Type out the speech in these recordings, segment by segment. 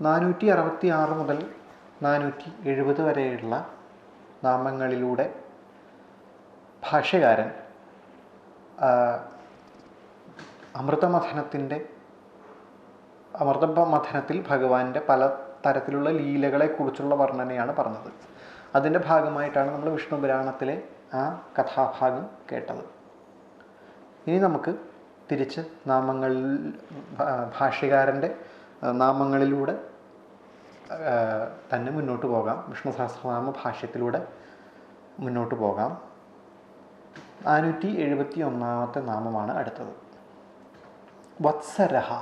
നാനൂറ്റി അറുപത്തി ആറ് മുതൽ നാനൂറ്റി എഴുപത് വരെയുള്ള നാമങ്ങളിലൂടെ ഭാഷകാരൻ അമൃതമഥനത്തിന്റെ അമൃതമഥനത്തിൽ ഭഗവാന്റെ പല തരത്തിലുള്ള ലീലകളെക്കുറിച്ചുള്ള വർണനയാണ് പറഞ്ഞത്. അതിന്റെ ഭാഗമായിട്ടാണ് നമ്മൾ വിഷ്ണു പുരാണത്തിലെ ആ കഥാഭാഗം കേട്ടത്. ഇനി നമുക്ക് തിരിച്ച് നാമങ്ങളിൽ ഭാ- ഭാഷ്യകാരന്റെ ആ, നാമങ്ങളിലൂടെ തന്നെ മുന്നോട്ട് പോകാം. വിഷ്ണു സഹസ്രനാമ ഭാഷ്യത്തിലൂടെ മുന്നോട്ട് പോകാം. നാനൂറ്റി എഴുപത്തി ഒന്നാമത്തെ നാമമാണ് അടുത്തത്. വത്സരഹ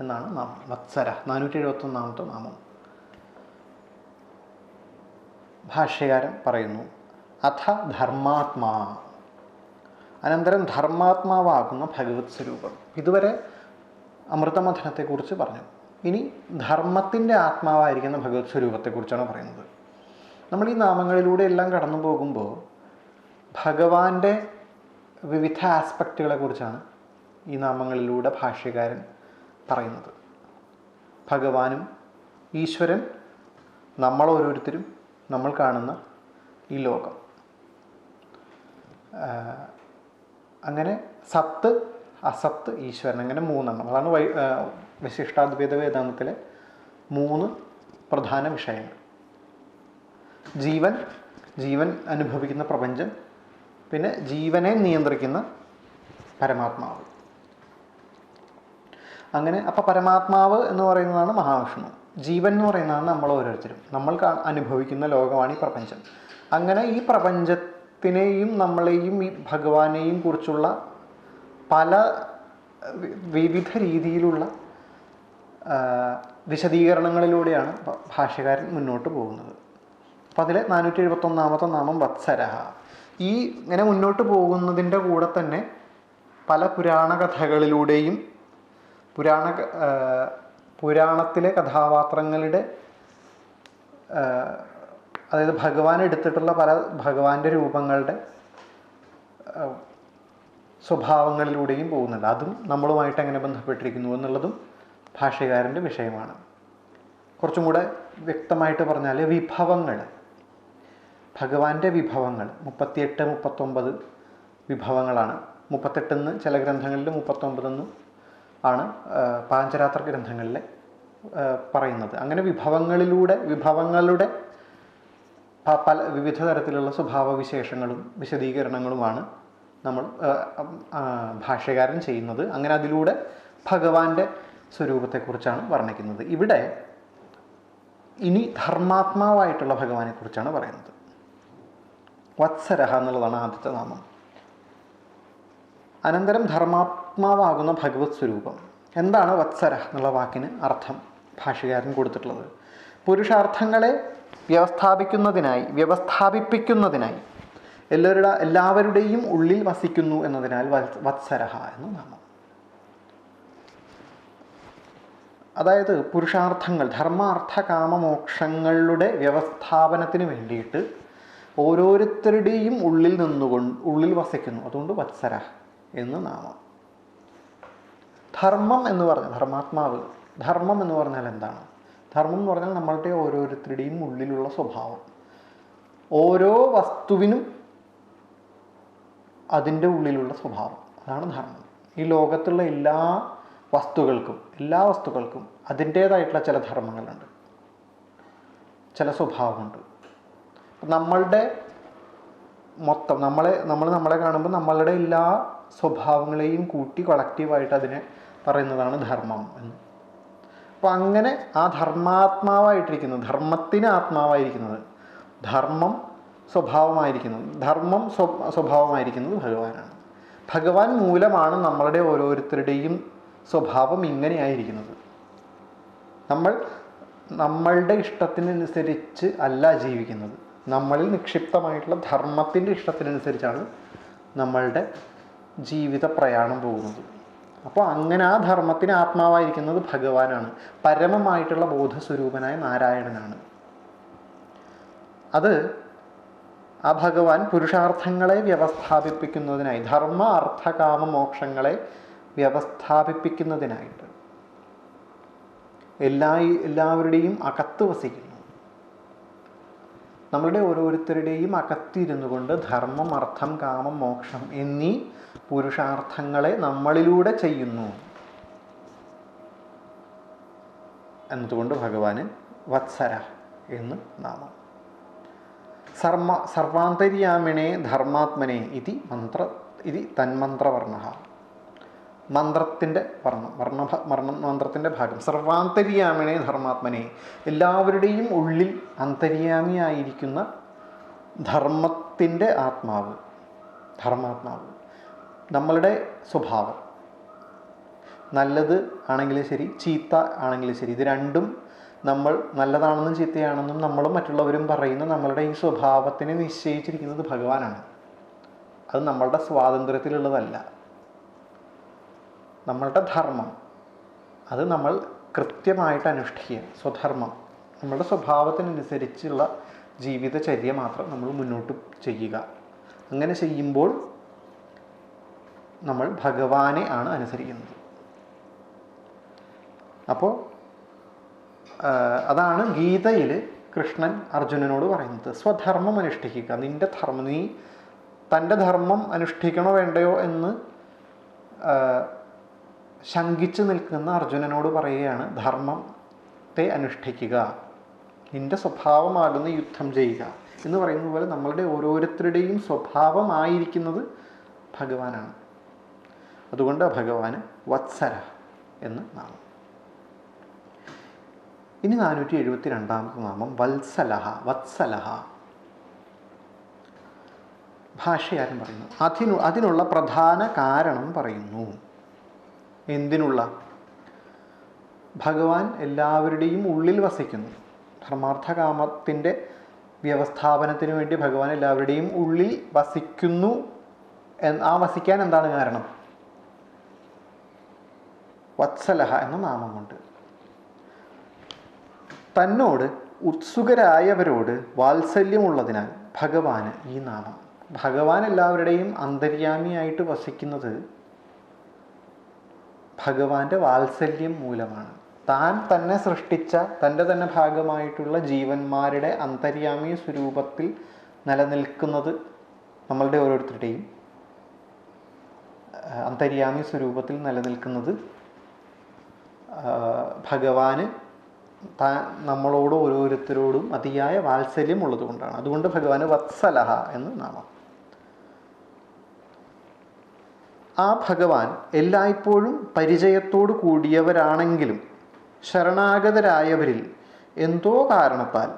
എന്നാണ് നാമം. വത്സര നാനൂറ്റി എഴുപത്തി ഒന്നാമത്തെ നാമം. ഭാഷ്യകാരൻ പറയുന്നു അഥ ധർമാത്മാ. അനന്തരം ധർമാത്മാവാകുന്ന ഭഗവത് സ്വരൂപം. ഇതുവരെ അമൃതമഥനത്തെക്കുറിച്ച് പറഞ്ഞു. ഇനി ധർമ്മത്തിന്റെ ആത്മാവായിരിക്കുന്ന ഭഗവത് സ്വരൂപത്തെക്കുറിച്ചാണ് പറയുന്നത്. നമ്മൾ ഈ നാമങ്ങളിലൂടെ എല്ലാം കടന്നു പോകുമ്പോൾ ഭഗവാന്റെ വിവിധ ആസ്പെക്റ്റുകളെ കുറിച്ചാണ് ഈ നാമങ്ങളിലൂടെ ഭാഷ്യകാരൻ പറയുന്നത്. ഭഗവാനും ഈശ്വരൻ നമ്മൾ ഓരോരുത്തരും നമ്മൾ കാണുന്ന ഈ ലോകം. അങ്ങനെ സത്ത് അസത്ത് ഈശ്വരൻ അങ്ങനെ മൂന്നെണ്ണം. അതാണ് വൈ വിശിഷ്ടാദ്വൈത വേദാന്തത്തിലെ മൂന്ന് പ്രധാന വിഷയങ്ങൾ. ജീവൻ ജീവൻ അനുഭവിക്കുന്ന പ്രപഞ്ചം പിന്നെ ജീവനെ നിയന്ത്രിക്കുന്ന പരമാത്മാവ്. അങ്ങനെ അപ്പോൾ പരമാത്മാവ് എന്ന് പറയുന്നതാണ് മഹാവിഷ്ണു. ജീവൻ എന്ന് പറയുന്നതാണ് നമ്മൾ ഓരോരുത്തരും. നമ്മൾ അനുഭവിക്കുന്ന ലോകമാണ് ഈ പ്രപഞ്ചം. അങ്ങനെ ഈ പ്രപഞ്ചത്തിനെയും നമ്മളെയും ഈ ഭഗവാനെയും കുറിച്ചുള്ള പല വിവിധ രീതിയിലുള്ള വിശദീകരണങ്ങളിലൂടെയാണ് ഭാഷകാരൻ മുന്നോട്ട് പോകുന്നത്. അപ്പോൾ അതിൽ നാനൂറ്റി എഴുപത്തൊന്നാമത്തെ നാമം വത്സരഹ. ഈ ഇങ്ങനെ മുന്നോട്ട് പോകുന്നതിന്റെ കൂടെ തന്നെ പല പുരാണ കഥകളിലൂടെയും പുരാണ പുരാണത്തിലെ കഥാപാത്രങ്ങളുടെ അതായത് ഭഗവാൻ എടുത്തിട്ടുള്ള പല ഭഗവാന്റെ രൂപങ്ങളുടെ സ്വഭാവങ്ങളിലൂടെയും പോകുന്നുണ്ട്. അതും നമ്മളുമായിട്ട് എങ്ങനെ ബന്ധപ്പെട്ടിരിക്കുന്നു എന്നുള്ളതും ഭാഷകാരന്റെ വിഷയമാണ്. കുറച്ചും കൂടെ വ്യക്തമായിട്ട് പറഞ്ഞാൽ വിഭവങ്ങൾ. ഭഗവാന്റെ വിഭവങ്ങൾ മുപ്പത്തിയെട്ട് മുപ്പത്തൊമ്പത് വിഭവങ്ങളാണ്. മുപ്പത്തെട്ടെന്ന് ചില ഗ്രന്ഥങ്ങളിൽ മുപ്പത്തൊമ്പതെന്നും ആണ് പാഞ്ചരാത്ര ഗ്രന്ഥങ്ങളിൽ പറയുന്നത്. അങ്ങനെ വിഭവങ്ങളിലൂടെ വിഭവങ്ങളുടെ പല വിവിധ തരത്തിലുള്ള സ്വഭാവവിശേഷങ്ങളും വിശദീകരണങ്ങളുമാണ് നമ്മൾ ഭാഷകാരൻ ചെയ്യുന്നത്. അങ്ങനെ അതിലൂടെ ഭഗവാന്റെ സ്വരൂപത്തെക്കുറിച്ചാണ് വർണിക്കുന്നത്. ഇവിടെ ഇനി ധർമാത്മാവായിട്ടുള്ള ഭഗവാനെക്കുറിച്ചാണ് പറയുന്നത്. വത്സരഹ എന്നുള്ളതാണ് ആദ്യത്തെ നാമം. അനന്തരം ധർമാത്മാവാകുന്ന ഭഗവത് സ്വരൂപം. എന്താണ് വത്സര എന്നുള്ള വാക്കിന് അർത്ഥം? ഭാഷകാരൻ കൊടുത്തിട്ടുള്ളത്. പുരുഷാർത്ഥങ്ങളെ വ്യവസ്ഥാപിക്കുന്നതിനായി വ്യവസ്ഥാപിപ്പിക്കുന്നതിനായി എല്ലാവരുടെ എല്ലാവരുടെയും ഉള്ളിൽ വസിക്കുന്നു എന്നതിനാൽ വത്സരഹ എന്ന് നാമം. അതായത് പുരുഷാർത്ഥങ്ങൾ ധർമാർത്ഥ കാമമോക്ഷങ്ങളുടെ വ്യവസ്ഥാപനത്തിന് വേണ്ടിയിട്ട് ഓരോരുത്തരുടെയും ഉള്ളിൽ നിന്നുകൊണ്ട് ഉള്ളിൽ വസിക്കുന്നു. അതുകൊണ്ട് വത്സര എന്ന് നാമം. ധർമ്മം എന്ന് പറഞ്ഞ ധർമാത്മാവ് ധർമ്മം എന്ന് പറഞ്ഞാൽ എന്താണ്? ധർമ്മം എന്ന് പറഞ്ഞാൽ നമ്മളുടെ ഓരോരുത്തരുടെയും ഉള്ളിലുള്ള സ്വഭാവം. ഓരോ വസ്തുവിനും അതിന്റെ ഉള്ളിലുള്ള സ്വഭാവം. അതാണ് ധർമ്മം ഈ ലോകത്തുള്ള എല്ലാ വസ്തുക്കൾക്കും എല്ലാ വസ്തുക്കൾക്കും അതിന്റേതായിട്ടുള്ള ചില ധർമ്മങ്ങളുണ്ട്. ചില സ്വഭാവമുണ്ട്. നമ്മളുടെ മൊത്തം നമ്മളെ നമ്മൾ നമ്മളെ കാണുമ്പോൾ നമ്മളുടെ എല്ലാ സ്വഭാവങ്ങളെയും കൂട്ടി കളക്റ്റീവായിട്ട് അതിനെ പറയുന്നതാണ് ധർമ്മം എന്ന്. അപ്പോൾ അങ്ങനെ ആ ധർമാത്മാവായിട്ടിരിക്കുന്നത് ധർമ്മത്തിന് ആത്മാവായിരിക്കുന്നത്. ധർമ്മം സ്വഭാവമായിരിക്കുന്നത് ധർമ്മം സ്വ- സ്വഭാവമായിരിക്കുന്നത് ഭഗവാനാണ്. ഭഗവാൻ മൂലമാണ് നമ്മളുടെ ഓരോരുത്തരുടെയും സ്വഭാവം ഇങ്ങനെയായിരിക്കുന്നത്. നമ്മൾ നമ്മളുടെ ഇഷ്ടത്തിനനുസരിച്ച് അല്ല ജീവിക്കുന്നത്. നമ്മളിൽ നിക്ഷിപ്തമായിട്ടുള്ള ധർമ്മത്തിന്റെ ഇഷ്ടത്തിനനുസരിച്ചാണ് നമ്മളുടെ ജീവിത പ്രയാണം പോകുന്നത്. അപ്പോൾ അങ്ങനെ ആ ധർമ്മത്തിന് ആത്മാവായിരിക്കുന്നത് ഭഗവാനാണ്. പരമമായിട്ടുള്ള ബോധസ്വരൂപനായ നാരായണനാണ്. അത് ആ ഭഗവാൻ പുരുഷാർത്ഥങ്ങളെ വ്യവസ്ഥാപിപ്പിക്കുന്നതിനായി ധർമ്മ അർത്ഥ കാമ മോക്ഷങ്ങളെ വ്യവസ്ഥാപിപ്പിക്കുന്നതിനായിട്ട് എല്ലാ എല്ലാവരുടെയും അകത്ത് വസിക്കുന്നു. നമ്മളുടെ ഓരോരുത്തരുടെയും അകത്തിരുന്നു കൊണ്ട് ധർമ്മം അർത്ഥം കാമം മോക്ഷം എന്നീ പുരുഷാർത്ഥങ്ങളെ നമ്മളിലൂടെ ചെയ്യുന്നു. എന്നതുകൊണ്ട് ഭഗവാന് വത്സര എന്ന് നാമം. സർമ്മ സർവാന്തര്യാമിണേ ധർമാത്മനെ ഇതി മന്ത്ര ഇതി തന്മന്ത്രവർണ. മന്ത്രത്തിന്റെ വർണം വർണ വർണ മന്ത്രത്തിന്റെ ഭാഗം. സർവാന്തര്യാമിണേ ധർമാത്മനെ. എല്ലാവരുടെയും ഉള്ളിൽ അന്തര്യാമിയായിരിക്കുന്ന ധർമ്മത്തിന്റെ ആത്മാവ് ധർമാത്മാവ് നമ്മളുടെ സ്വഭാവം. നല്ലത് ആണെങ്കിലും ശരി ചീത്ത ആണെങ്കിലും ശരി ഇത് രണ്ടും നമ്മൾ നല്ലതാണെന്നും ചീത്തയാണെന്നും നമ്മളും മറ്റുള്ളവരും പറയുന്ന നമ്മളുടെ ഈ സ്വഭാവത്തിനെ നിശ്ചയിച്ചിരിക്കുന്നത് ഭഗവാനാണ്. അത് നമ്മളുടെ സ്വാതന്ത്ര്യത്തിലുള്ളതല്ല. നമ്മളുടെ ധർമ്മം. അത് നമ്മൾ കൃത്യമായിട്ട് അനുഷ്ഠിക്കുക. സ്വധർമ്മം. നമ്മളുടെ സ്വഭാവത്തിനനുസരിച്ചുള്ള ജീവിതചര്യ മാത്രം നമ്മൾ മുന്നോട്ട് ചെയ്യുക. അങ്ങനെ ചെയ്യുമ്പോൾ നമ്മൾ ഭഗവാനെ ആണ് അനുസരിക്കുന്നത്. അപ്പോൾ അതാണ് ഗീതയിൽ കൃഷ്ണൻ അർജുനനോട് പറയുന്നത്. സ്വധർമ്മം അനുഷ്ഠിക്കുക. നിന്റെ ധർമ്മം നീ തന്റെ ധർമ്മം അനുഷ്ഠിക്കണോ വേണ്ടയോ എന്ന് ശങ്കിച്ച് നിൽക്കുന്ന അർജുനനോട് പറയുകയാണ് ധർമ്മത്തെ അനുഷ്ഠിക്കുക. നിന്റെ സ്വഭാവമാകുന്ന യുദ്ധം ചെയ്യുക. എന്ന് പറയുന്ന പോലെ നമ്മളുടെ ഓരോരുത്തരുടെയും സ്വഭാവമായിരിക്കുന്നത് ഭഗവാനാണ്. അതുകൊണ്ട് ഭഗവാന് വത്സര എന്ന് നാമം. ഇനി നാനൂറ്റി എഴുപത്തി രണ്ടാമത്തെ നാമം വത്സലഹ വത്സലഹ. ഭാഷയാരൻ പറയുന്നു. അതിനു അതിനുള്ള പ്രധാന കാരണം പറയുന്നു. എന്തിനുള്ള? ഭഗവാൻ എല്ലാവരുടെയും ഉള്ളിൽ വസിക്കുന്നു. ധർമാർത്ഥകാമത്തിന്റെ വ്യവസ്ഥാപനത്തിന് വേണ്ടി ഭഗവാൻ എല്ലാവരുടെയും ഉള്ളിൽ വസിക്കുന്നു ആ വസിക്കാൻ എന്താണ് കാരണം? വത്സലഹ എന്ന നാമം കൊണ്ട്. തന്നോട് ഉത്സുകരായവരോട് വാത്സല്യമുള്ളതിനാൽ ഭഗവാന് ഈ നാമം. ഭഗവാൻ എല്ലാവരുടെയും അന്തര്യാമിയായിട്ട് വസിക്കുന്നത് ഭഗവാന്റെ വാത്സല്യം മൂലമാണ്. താൻ തന്നെ സൃഷ്ടിച്ച തന്റെ തന്നെ ഭാഗമായിട്ടുള്ള ജീവന്മാരുടെ അന്തര്യാമി സ്വരൂപത്തിൽ നിലനിൽക്കുന്നത് നമ്മളുടെ ഓരോരുത്തരുടെയും അന്തര്യാമി സ്വരൂപത്തിൽ നിലനിൽക്കുന്നത് ഭഗവാന് താൻ നമ്മളോട് ഓരോരുത്തരോടും അതിയായ വാത്സല്യം ഉള്ളതുകൊണ്ടാണ് അതുകൊണ്ട് ഭഗവാന് വത്സലഹ എന്ന് നാമം. ആ ഭഗവാൻ എല്ലായ്പ്പോഴും പരിചയത്തോടു കൂടിയവരാണെങ്കിലും ശരണാഗതരായവരിൽ എന്തോ കാരണത്താൽ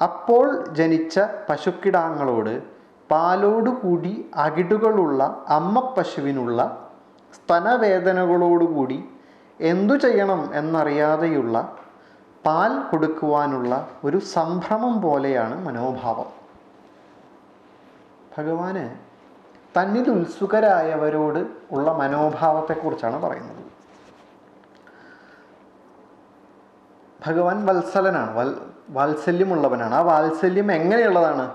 അപ്പോൾ ജനിച്ച പശുക്കിടാങ്ങളോട് പാലോടുകൂടി അകിടുകളുള്ള അമ്മ പശുവിനുള്ള സ്തനവേദനകളോടുകൂടി എന്തു ചെയ്യണം എന്നറിയാതെയുള്ള പാൽ കൊടുക്കുവാനുള്ള ഒരു സംഭ്രമം പോലെയാണ് മനോഭാവം. ഭഗവാന് തന്നിൽ ഉത്സുകരായവരോട് ഉള്ള മനോഭാവത്തെക്കുറിച്ചാണ് പറയുന്നത്. ഭഗവാൻ വത്സലനാണ് വാത്സല്യമുള്ളവനാണ്. ആ വാത്സല്യം എങ്ങനെയുള്ളതാണ്?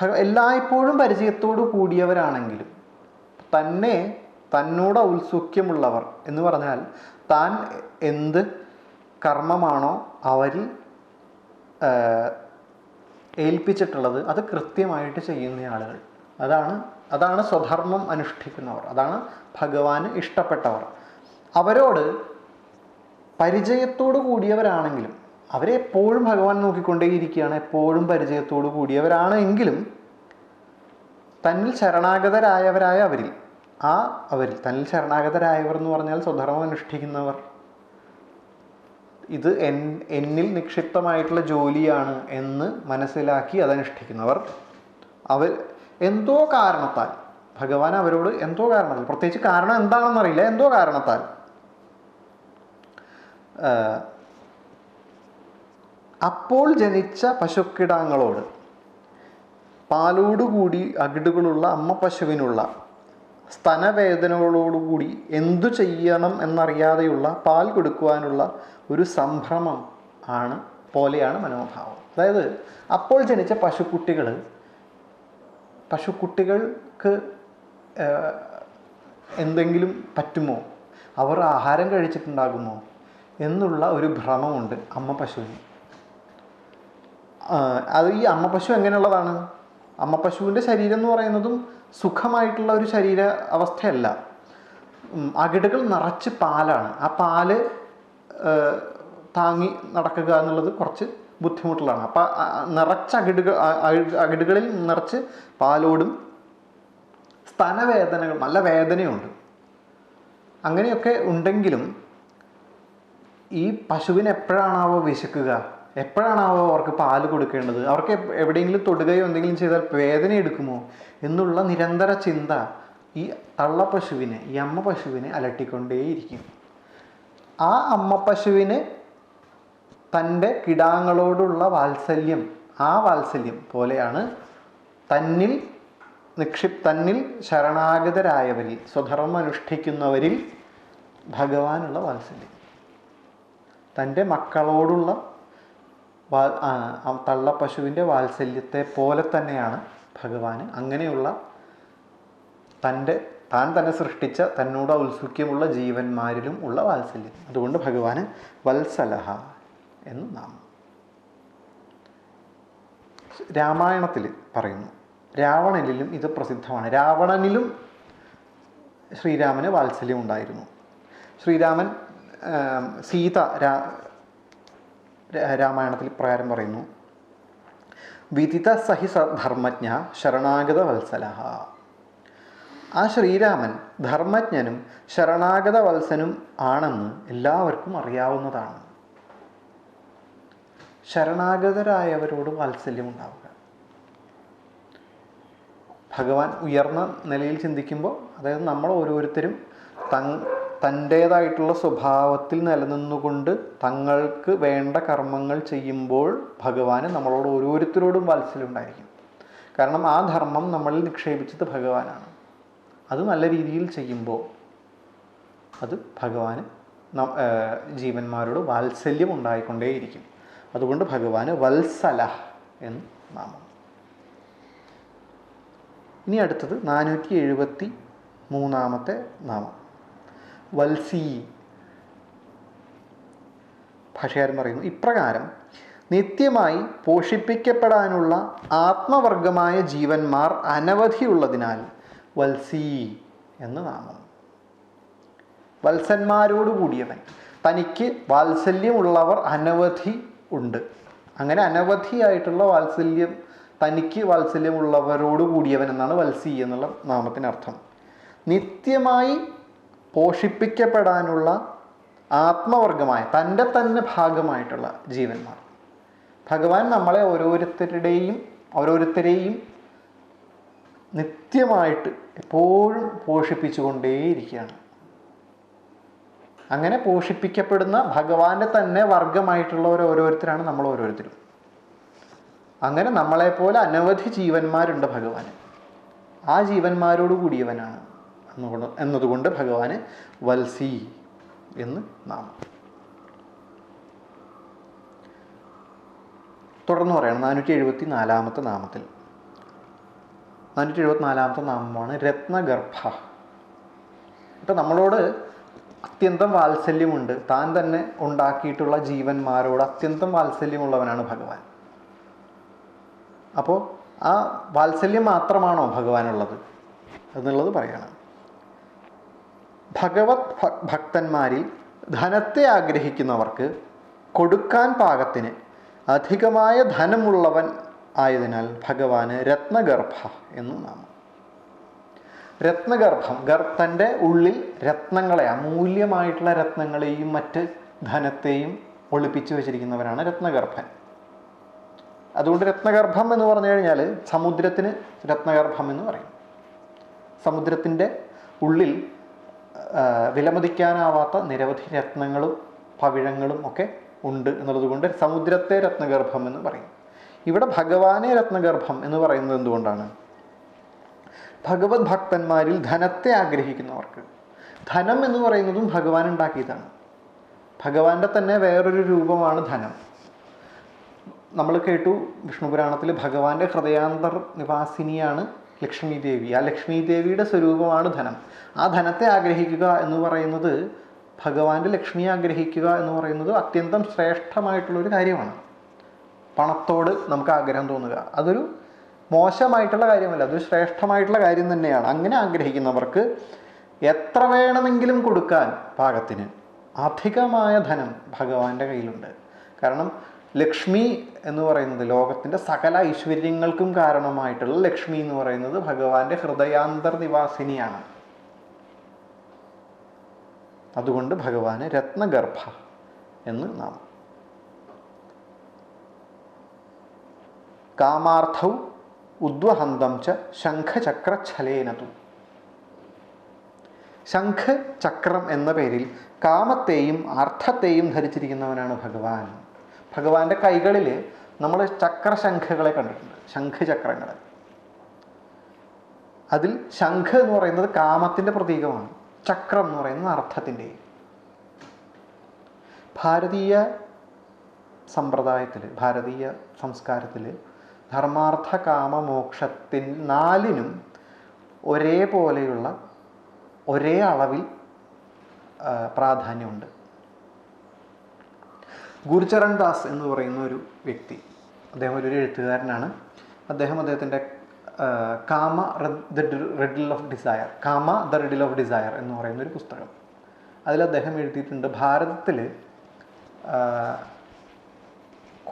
ഭഗ എല്ലായ്പ്പോഴും പരിചയത്തോടു കൂടിയവരാണെങ്കിലും തന്നെ തന്നോട് ഔത്സുഖ്യമുള്ളവർ എന്ന് പറഞ്ഞാൽ താൻ എന്ത് കർമ്മമാണോ അവരിൽ ഏൽപ്പിച്ചിട്ടുള്ളത്? അത് കൃത്യമായിട്ട് ചെയ്യുന്ന ആളുകൾ. അതാണ് അതാണ് സ്വധർമ്മം അനുഷ്ഠിക്കുന്നവർ. അതാണ് ഭഗവാന് ഇഷ്ടപ്പെട്ടവർ. അവരോട് പരിചയത്തോടു കൂടിയവരാണെങ്കിലും അവരെ എപ്പോഴും ഭഗവാൻ നോക്കിക്കൊണ്ടേയിരിക്കുകയാണ് എപ്പോഴും പരിചയത്തോടു കൂടിയവരാണ് എങ്കിലും തന്നിൽ ശരണാഗതരായവരായ അവരിൽ ആ അവരിൽ തന്നിൽ ശരണാഗതരായവർ എന്ന് പറഞ്ഞാൽ സ്വധർമ്മം അനുഷ്ഠിക്കുന്നവർ. ഇത് എൻ എന്നിൽ നിക്ഷിപ്തമായിട്ടുള്ള ജോലിയാണ് എന്ന് മനസ്സിലാക്കി അതനുഷ്ഠിക്കുന്നവർ അവർ എന്തോ കാരണത്താൽ ഭഗവാൻ അവരോട് എന്തോ കാരണത്താൽ പ്രത്യേകിച്ച് കാരണം എന്താണെന്നറിയില്ല എന്തോ കാരണത്താൽ അപ്പോൾ ജനിച്ച പശുക്കിടാങ്ങളോട് പാലോടുകൂടി അകിടുകളുള്ള അമ്മ പശുവിനുള്ള സ്തനവേദനകളോടുകൂടി എന്തു ചെയ്യണം എന്നറിയാതെയുള്ള പാൽ കൊടുക്കുവാനുള്ള ഒരു സംഭ്രമം ആണ് പോലെയാണ് മനോഭാവം. അതായത് അപ്പോൾ ജനിച്ച പശുക്കുട്ടികൾ പശുക്കുട്ടികൾക്ക് എന്തെങ്കിലും പറ്റുമോ? അവർ ആഹാരം കഴിച്ചിട്ടുണ്ടാകുമോ? എന്നുള്ള ഒരു ഭ്രമമുണ്ട് അമ്മ പശുവിന്. അത് ഈ അമ്മ പശു എങ്ങനെയുള്ളതാണ്? അമ്മ പശുവിന്റെ ശരീരം എന്ന് പറയുന്നതും സുഖമായിട്ടുള്ള ഒരു ശരീര അവസ്ഥയല്ല. അകിടുകൾ നിറച്ച് പാലാണ്. ആ പാൽ താങ്ങി നടക്കുക എന്നുള്ളത് കുറച്ച് ബുദ്ധിമുട്ടുള്ളതാണ് അപ്പം നിറച്ച അകിടുകൾ അകിടുകളിൽ നിറച്ച് പാലോടും സ്തനവേദനകൾ നല്ല വേദനയുണ്ട്. അങ്ങനെയൊക്കെ ഉണ്ടെങ്കിലും ഈ പശുവിന് എപ്പോഴാണാവോ വിശക്കുക? എപ്പോഴാണാവോ അവർക്ക് പാൽ കൊടുക്കേണ്ടത്? അവർക്ക് എവിടെയെങ്കിലും തൊടുകയോ എന്തെങ്കിലും ചെയ്താൽ വേദന എടുക്കുമോ? എന്നുള്ള നിരന്തര ചിന്ത ഈ തള്ള പശുവിനെ ഈ അമ്മ പശുവിനെ അലട്ടിക്കൊണ്ടേയിരിക്കും. ആ അമ്മ പശുവിന് തന്റെ കിടാങ്ങളോടുള്ള വാത്സല്യം ആ വാത്സല്യം പോലെയാണ് തന്നിൽ നിക്ഷിപ് തന്നിൽ ശരണാഗതരായവരിൽ സ്വധർമ്മം അനുഷ്ഠിക്കുന്നവരിൽ ഭഗവാനുള്ള വാത്സല്യം. തന്റെ മക്കളോടുള്ള തള്ള പശുവിന്റെ വാത്സല്യത്തെ പോലെ തന്നെയാണ് ഭഗവാന്. അങ്ങനെയുള്ള തന്റെ താൻ തന്നെ സൃഷ്ടിച്ച തന്നോട് ഔത്സുക്യമുള്ള ജീവന്മാരിലും ഉള്ള വാത്സല്യം. അതുകൊണ്ട് ഭഗവാന് വത്സലഹ എന്ന് നാമം. രാമായണത്തിൽ പറയുന്നു രാവണനിലും ഇത് പ്രസിദ്ധമാണ്. രാവണനിലും ശ്രീരാമന് വാത്സല്യം ഉണ്ടായിരുന്നു. ശ്രീരാമൻ സീത രാമായണത്തിൽ പ്രകാരം പറയുന്നു. വിദിത സഹി ധർമ്മജ്ഞ ശരണാഗത വത്സലഹ ആ ശ്രീരാമൻ ധർമ്മജ്ഞനും ശരണാഗത വത്സനും ആണെന്ന് എല്ലാവർക്കും അറിയാവുന്നതാണ്. ശരണാഗതരായവരോട് വാത്സല്യം ഉണ്ടാവുക ഭഗവാൻ ഉയർന്ന നിലയിൽ ചിന്തിക്കുമ്പോൾ അതായത് നമ്മൾ ഓരോരുത്തരും തങ് തന്റേതായിട്ടുള്ള സ്വഭാവത്തിൽ നിലനിന്നുകൊണ്ട് തങ്ങൾക്ക് വേണ്ട കർമ്മങ്ങൾ ചെയ്യുമ്പോൾ ഭഗവാന് നമ്മളോട് ഓരോരുത്തരോടും വാത്സല്യം ഉണ്ടായിരിക്കും കാരണം ആ ധർമ്മം നമ്മളിൽ നിക്ഷേപിച്ചത് ഭഗവാനാണ്. അത് നല്ല രീതിയിൽ ചെയ്യുമ്പോൾ അത് ഭഗവാന് ജീവന്മാരോട് വാത്സല്യം ഉണ്ടായിക്കൊണ്ടേയിരിക്കും. അതുകൊണ്ട് ഭഗവാന് വത്സല എന്ന് നാമം. ഇനി അടുത്തത് നാനൂറ്റി എഴുപത്തി മൂന്നാമത്തെ നാമം. വത്സി ഭാഷകാരൻ പറയുന്നു ഇപ്രകാരം നിത്യമായി പോഷിപ്പിക്കപ്പെടാനുള്ള ആത്മവർഗമായ ജീവന്മാർ അനവധിയുള്ളതിനാൽ വത്സി എന്ന് നാമം. വത്സന്മാരോട് കൂടിയവൻ. തനിക്ക് വാത്സല്യമുള്ളവർ അനവധി ഉണ്ട്. അങ്ങനെ അനവധിയായിട്ടുള്ള വാത്സല്യം തനിക്ക് വാത്സല്യമുള്ളവരോട് കൂടിയവൻ എന്നാണ് വത്സി എന്നുള്ള നാമത്തിനർത്ഥം. നിത്യമായി പോഷിപ്പിക്കപ്പെടാനുള്ള ആത്മവർഗമായ തന്റെ തന്നെ ഭാഗമായിട്ടുള്ള ജീവന്മാർ. ഭഗവാൻ നമ്മളെ ഓരോരുത്തരുടെയും ഓരോരുത്തരെയും നിത്യമായിട്ട് എപ്പോഴും പോഷിപ്പിച്ചുകൊണ്ടേയിരിക്കുകയാണ്. അങ്ങനെ പോഷിപ്പിക്കപ്പെടുന്ന ഭഗവാന്റെ തന്നെ വർഗമായിട്ടുള്ളവർ ഓരോരുത്തരാണ് നമ്മൾ ഓരോരുത്തരും. അങ്ങനെ നമ്മളെപ്പോലെ അനവധി ജീവന്മാരുണ്ട് ഭഗവാൻ ആ ജീവന്മാരോട് കൂടിയവനാണ് എന്നുകൊണ്ട് എന്നതുകൊണ്ട് ഭഗവാന് വത്സി എന്ന് നാമം. തുടർന്ന് പറയണം നാനൂറ്റി എഴുപത്തി നാലാമത്തെ നാമത്തിൽ. നാനൂറ്റി എഴുപത്തി നാലാമത്തെ നാമമാണ് രത്നഗർഭ. ഇപ്പം നമ്മളോട് അത്യന്തം വാത്സല്യമുണ്ട്. താൻ തന്നെ ഉണ്ടാക്കിയിട്ടുള്ള ജീവന്മാരോട് അത്യന്തം വാത്സല്യമുള്ളവനാണ് ഭഗവാൻ. അപ്പോൾ ആ വാത്സല്യം മാത്രമാണോ ഭഗവാനുള്ളത് എന്നുള്ളത് പറയണം. ഭഗവത് ഭക്തന്മാരിൽ ധനത്തെ ആഗ്രഹിക്കുന്നവർക്ക് കൊടുക്കാൻ പാകത്തിന് അധികമായ ധനമുള്ളവൻ ആയതിനാൽ ഭഗവാന് രത്നഗർഭ എന്ന് നാമം. രത്നഗർഭം ഗർഭന്റെ ഉള്ളിൽ രത്നങ്ങളെ അമൂല്യമായിട്ടുള്ള രത്നങ്ങളെയും മറ്റ് ധനത്തെയും ഒളിപ്പിച്ചു വെച്ചിരിക്കുന്നവരാണ് രത്നഗർഭൻ. അതുകൊണ്ട് രത്നഗർഭം എന്ന് പറഞ്ഞു കഴിഞ്ഞാൽ സമുദ്രത്തിന് രത്നഗർഭം എന്ന് പറയും. സമുദ്രത്തിന്റെ ഉള്ളിൽ വിലമതിക്കാനാവാത്ത നിരവധി രത്നങ്ങളും പവിഴങ്ങളും ഒക്കെ ഉണ്ട് എന്നുള്ളത് കൊണ്ട് സമുദ്രത്തെ രത്നഗർഭം എന്ന് പറയും. ഇവിടെ ഭഗവാനെ രത്നഗർഭം എന്ന് പറയുന്നത് എന്തുകൊണ്ടാണ്? ഭഗവത് ഭക്തന്മാരിൽ ധനത്തെ ആഗ്രഹിക്കുന്നവർക്ക്. ധനം എന്ന് പറയുന്നതും ഭഗവാൻ ഉണ്ടാക്കിയതാണ്. ഭഗവാന്റെ തന്നെ വേറൊരു രൂപമാണ് ധനം. നമ്മൾ കേട്ടു വിഷ്ണു പുരാണത്തിൽ ഭഗവാന്റെ ഹൃദയാന്തർ നിവാസിനിയാണ് ലക്ഷ്മി ദേവി ആ ലക്ഷ്മി ദേവിയുടെ സ്വരൂപമാണ് ധനം. ആ ധനത്തെ ആഗ്രഹിക്കുക എന്ന് പറയുന്നത് ഭഗവാന്റെ ലക്ഷ്മി ആഗ്രഹിക്കുക എന്ന് പറയുന്നത് അത്യന്തം ശ്രേഷ്ഠമായിട്ടുള്ളൊരു കാര്യമാണ്. പണത്തോട് നമുക്ക് ആഗ്രഹം തോന്നുക. അതൊരു മോശമായിട്ടുള്ള കാര്യമല്ല അതൊരു ശ്രേഷ്ഠമായിട്ടുള്ള കാര്യം തന്നെയാണ്. അങ്ങനെ ആഗ്രഹിക്കുന്നവർക്ക് എത്ര വേണമെങ്കിലും കൊടുക്കാൻ പാകത്തിന് അധികമായ ധനം ഭഗവാന്റെ കയ്യിലുണ്ട്. കാരണം ലക്ഷ്മി എന്ന് പറയുന്നത് ലോകത്തിന്റെ സകല ഐശ്വര്യങ്ങൾക്കും കാരണമായിട്ടുള്ള ലക്ഷ്മി എന്ന് പറയുന്നത് ഭഗവാന്റെ ഹൃദയാന്തർ നിവാസിനിയാണ്. അതുകൊണ്ട് ഭഗവാന് രത്നഗർഭ എന്ന് നാം കാമാർത്ഥൗ ഉദ്വഹന്തം ച ശംഖചക്രച്ഛലേനതു. ശംഖ് ചക്രം എന്ന പേരിൽ കാമത്തെയും അർത്ഥത്തെയും ധരിച്ചിരിക്കുന്നവനാണ് ഭഗവാൻ. ഭഗവാന്റെ കൈകളിൽ നമ്മൾ ചക്രശംഖകളെ കണ്ടിട്ടുണ്ട്. ശംഖ് ചക്രങ്ങൾ അതിൽ ശംഖ് എന്ന് പറയുന്നത് കാമത്തിന്റെ പ്രതീകമാണ്. ചക്രം എന്ന് പറയുന്നത് അർത്ഥത്തിന്റെ ഭാരതീയ സമ്പ്രദായത്തിൽ ഭാരതീയ സംസ്കാരത്തിൽ ധർമാർത്ഥ കാമ മോക്ഷത്തിൻ നാലിനും ഒരേപോലെയുള്ള ഒരേ അളവിൽ പ്രാധാന്യമുണ്ട്. ഗുരുചരൺ ദാസ് എന്ന് പറയുന്ന ഒരു വ്യക്തി. അദ്ദേഹം ഒരു എഴുത്തുകാരനാണ്. അദ്ദേഹം അദ്ദേഹത്തിന്റെ Kama the riddle of desire Kama the riddle of desire എന്ന് പറയുന്ന ഒരു പുസ്തകം. അതിൽ അദ്ദേഹം എഴുതിയിട്ടുണ്ട് ഭാരതത്തിൽ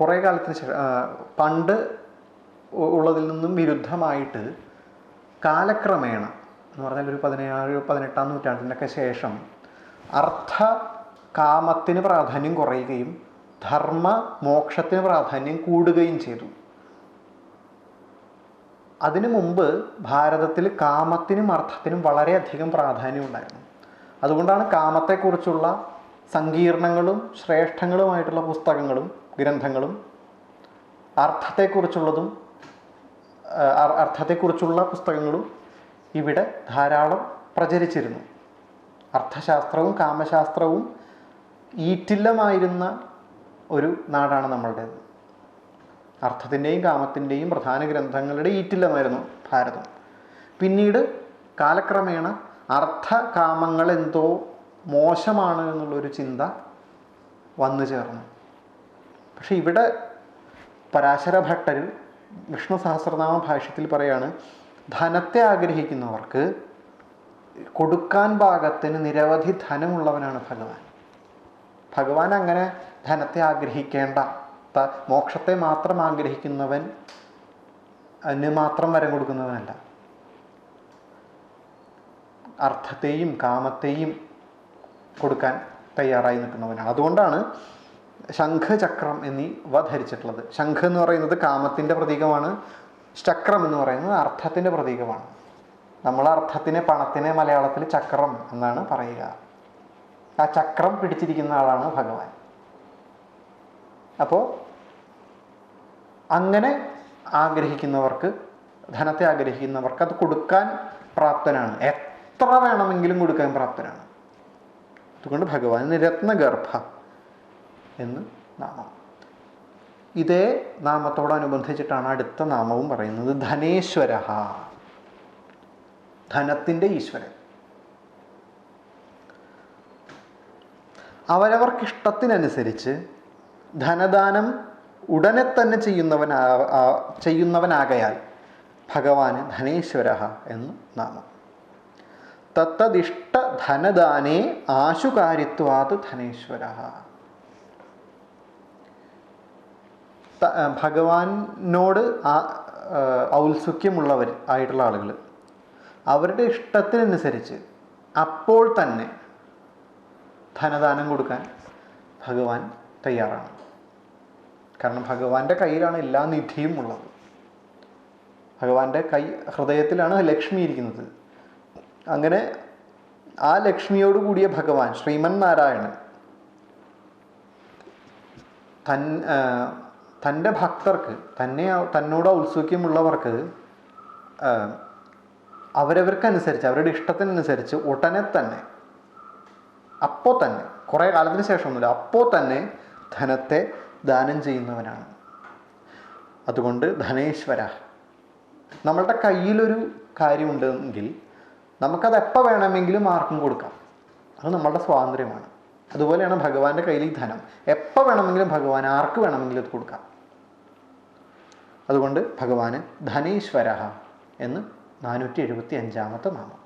കുറേ കാലത്തിന് ശേഷം പണ്ട് ഉള്ളതിൽ നിന്നും വിരുദ്ധമായിട്ട് കാലക്രമേണ എന്ന് പറഞ്ഞാൽ ഒരു പതിനേഴ് പതിനെട്ടാം നൂറ്റാണ്ടിനൊക്കെ ശേഷം അർത്ഥ കാമത്തിന് പ്രാധാന്യം കുറയുകയും ധർമ്മ മോക്ഷത്തിന് പ്രാധാന്യം കൂടുകയും ചെയ്തു. അതിനു മുമ്പ് ഭാരതത്തിൽ കാമത്തിനും അർത്ഥത്തിനും വളരെയധികം പ്രാധാന്യം ഉണ്ടായിരുന്നു. അതുകൊണ്ടാണ് കാമത്തെക്കുറിച്ചുള്ള സങ്കീർണങ്ങളും ശ്രേഷ്ഠങ്ങളുമായിട്ടുള്ള പുസ്തകങ്ങളും ഗ്രന്ഥങ്ങളും അർത്ഥത്തെക്കുറിച്ചുള്ളതും അർത്ഥത്തെക്കുറിച്ചുള്ള പുസ്തകങ്ങളും ഇവിടെ ധാരാളം പ്രചരിച്ചിരുന്നു. അർത്ഥശാസ്ത്രവും കാമശാസ്ത്രവും ഈറ്റില്ലമായിരുന്ന ഒരു നാടാണ് നമ്മളുടെ അർത്ഥത്തിന്റെയും കാമത്തിന്റെയും പ്രധാന ഗ്രന്ഥങ്ങളുടെ ഈറ്റില്ലമായിരുന്നു ഭാരതം. പിന്നീട് കാലക്രമേണ അർത്ഥ കാമങ്ങൾ എന്തോ മോശമാണ് എന്നുള്ളൊരു ചിന്ത വന്നു ചേർന്നു. പക്ഷെ ഇവിടെ പരാശര ഭട്ടർ വിഷ്ണു സഹസ്രനാമ ഭാഷ്യത്തിൽ പറയാണ് ധനത്തെ ആഗ്രഹിക്കുന്നവർക്ക് കൊടുക്കാൻ ഭാഗത്തിന് നിരവധി ധനമുള്ളവനാണ് ഭഗവാൻ. ഭഗവാൻ അങ്ങനെ ധനത്തെ ആഗ്രഹിക്കേണ്ട മോക്ഷത്തെ മാത്രം ആഗ്രഹിക്കുന്നവൻ അതിന് മാത്രം വരം കൊടുക്കുന്നവനല്ല. അർത്ഥത്തെയും കാമത്തെയും കൊടുക്കാൻ തയ്യാറായി നിൽക്കുന്നവനാണ് അതുകൊണ്ടാണ് ശംഖചക്രം എന്നീ വ ധരിച്ചിട്ടുള്ളത്. ശംഖ് എന്ന് പറയുന്നത് കാമത്തിന്റെ പ്രതീകമാണ് ചക്രം എന്ന് പറയുന്നത് അർത്ഥത്തിന്റെ പ്രതീകമാണ്. നമ്മൾ അർത്ഥത്തിനെ പണത്തിനെ മലയാളത്തിൽ ചക്രം എന്നാണ് പറയുക. ആ ചക്രം പിടിച്ചിരിക്കുന്ന ആളാണ് ഭഗവാൻ. അപ്പോൾ അങ്ങനെ ആഗ്രഹിക്കുന്നവർക്ക് ധനത്തെ ആഗ്രഹിക്കുന്നവർക്ക് അത് കൊടുക്കാൻ പ്രാപ്തനാണ്. എത്ര വേണമെങ്കിലും കൊടുക്കാൻ പ്രാപ്തനാണ്. അതുകൊണ്ട് ഭഗവാൻ രത്നഗർഭ എന്ന് നാമം. ഇതേ നാമത്തോടനുബന്ധിച്ചിട്ടാണ് അടുത്ത നാമവും പറയുന്നത് ധനേശ്വര ധനത്തിന്റെ ഈശ്വരൻ. അവരവർക്കിഷ്ടത്തിനനുസരിച്ച് ധനദാനം ഉടനെ തന്നെ ചെയ്യുന്നവനാ ആ- ചെയ്യുന്നവനാകയാൽ ഭഗവാന് ധനേശ്വര എന്ന് നാമം. തത്തദിഷ്ട ധനദാനേ ആശുകാരിത്വാത് ധനേശ്വര. ഭഗവാനോട് ഔത്സുഖ്യമുള്ളവർ ഔത്സുക്യമുള്ളവർ ആയിട്ടുള്ള ആളുകൾ അവരുടെ ഇഷ്ടത്തിനനുസരിച്ച് അപ്പോൾ തന്നെ ധനദാനം കൊടുക്കാൻ ഭഗവാൻ തയ്യാറാണ്. കാരണം ഭഗവാന്റെ കയ്യിലാണ് എല്ലാ നിധിയും ഉള്ളത്. ഭഗവാന്റെ കൈ ഹൃദയത്തിലാണ് ലക്ഷ്മി ഇരിക്കുന്നത്. അങ്ങനെ ആ ലക്ഷ്മിയോട് കൂടിയ ഭഗവാൻ ശ്രീമൻ നാരായണൻ തൻ തന്റെ ഭക്തർക്ക് തന്നെ തന്നോട് ഔത്സുക്യമുള്ളവർക്ക് അവരവർക്കനുസരിച്ച് അവരുടെ ഇഷ്ടത്തിനനുസരിച്ച് ഉടനെ തന്നെ അപ്പോൾ തന്നെ കുറേ കാലത്തിന് ശേഷമൊന്നുമില്ല അപ്പോൾ തന്നെ ധനത്തെ ദാനം ചെയ്യുന്നവനാണ്. അതുകൊണ്ട് ധനേശ്വര നമ്മളുടെ കയ്യിലൊരു കാര്യമുണ്ടെങ്കിൽ നമുക്കത് എപ്പോൾ വേണമെങ്കിലും ആർക്കും കൊടുക്കാം. അത് നമ്മളുടെ സ്വാതന്ത്ര്യമാണ്. അതുപോലെയാണ് ഭഗവാന്റെ കയ്യിൽ ഈ ധനം. എപ്പോൾ വേണമെങ്കിലും ഭഗവാൻ ആർക്ക് വേണമെങ്കിലും അത് കൊടുക്കാം. അതുകൊണ്ട് ഭഗവാന് ധനേശ്വര എന്ന് നാനൂറ്റി എഴുപത്തി അഞ്ചാമത്തെ നാമം.